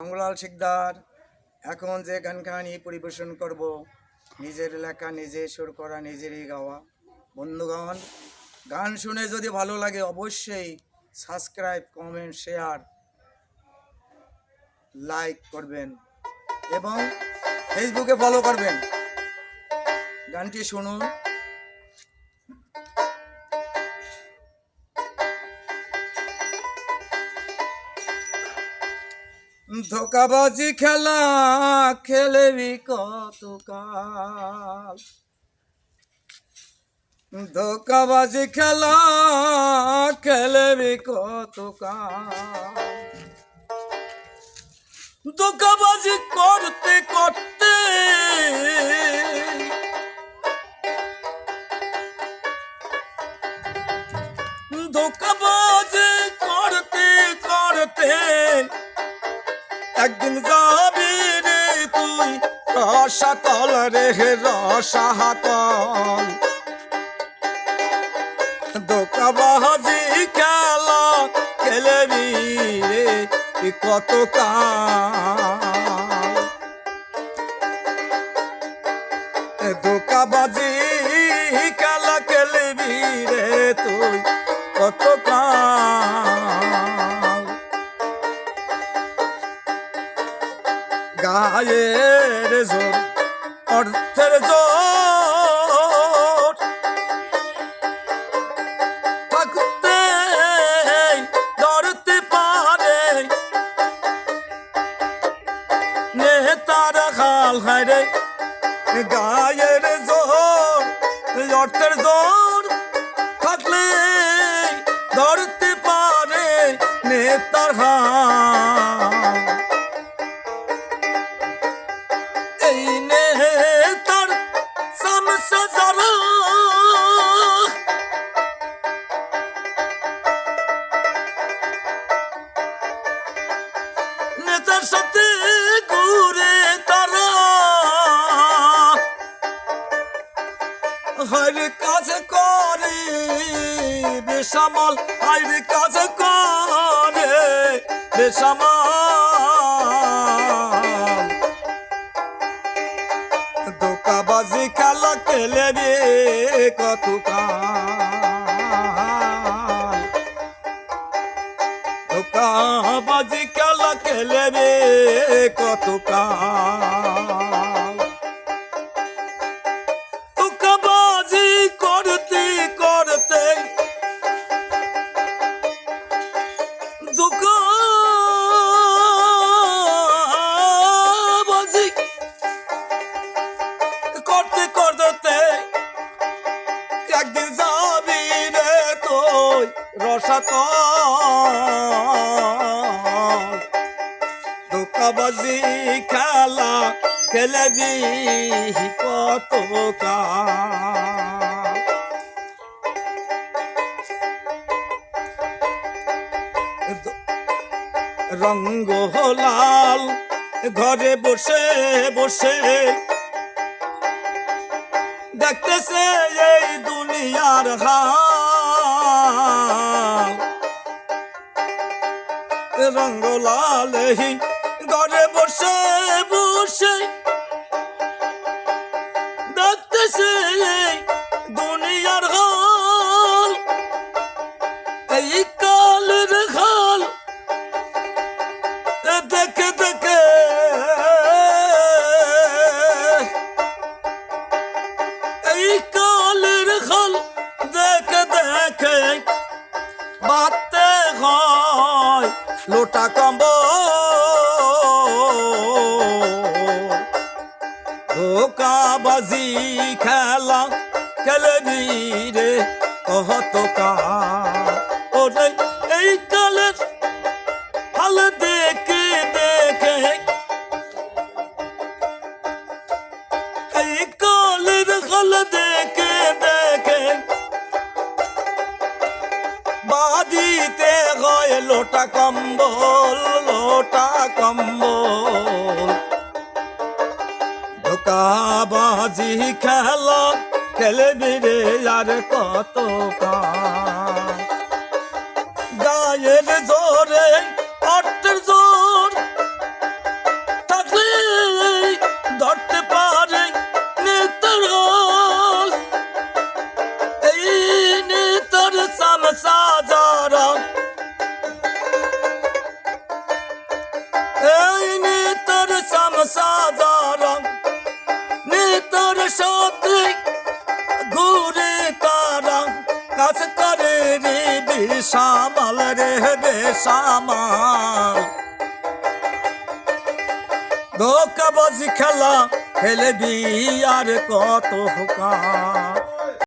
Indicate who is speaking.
Speaker 1: মঙ্গলাল শিকদার, এখন যে গান কাহানি পরিবেশন করব, নিজের লেখা নিজে সুর করা নিজেরই গাওয়া। বন্ধুগণ, গান শুনে যদি ভালো লাগে অবশ্যই সাবস্ক্রাইব, কমেন্ট, শেয়ার, লাইক করবেন এবং ফেসবুকে ফলো করবেন। গানটি শুনুন। ধোকাবাজি খেলা খেলেবি কতকাল? ধোকাবাজি খেলা খেলেবি কতকাল? ধোকাবাজি করতে করতে ধোকাবাজি করতে করতে একদিন যাবি রে তুই রসাতল রে রসাহাতল দোকাবাজি খেলা খেলেবি রে কত দোকাবাজি খেলা খেলবি রে তুই, কত নেতার হাল রে। গায়ের জোর অর্থের জোর থাকলে ধরতে পারে নেতার হাল। হাইরে কাছে করে, বেসামাল হাইরে কাছে করে, বেসামাল। দোকাবাজি খেলা খেলে রে কত দোকাবাজি খেলা খেলে রে কত কাল। রসাত দোকাবাজি খেলা খেলবি কত কাল। রঙ্গ লাল, ঘরে বসে বসে দেখতেছে এই দুনিয়ার হাল। রঙ্গলাল এই ঘরে বসে বসে। দেখতেছে লোটা কম্ব ধোকাবাজি খেলা খেলবি রে কহত কা। ওরে এই কালের হাল দেখে দেখে এই কালের হাল দেখে বাদিতে হয় লোটা কম্বল লোটা কম্বল। ধোকাবাজি খেলা খেলবি রে আর কত গায়ের জোর
Speaker 2: সত্যি ঘুরে তারা কাজ করে রে বেসামাল রে বেশামাল ধোকাবাজি খেলা খেলবি আর কত কাল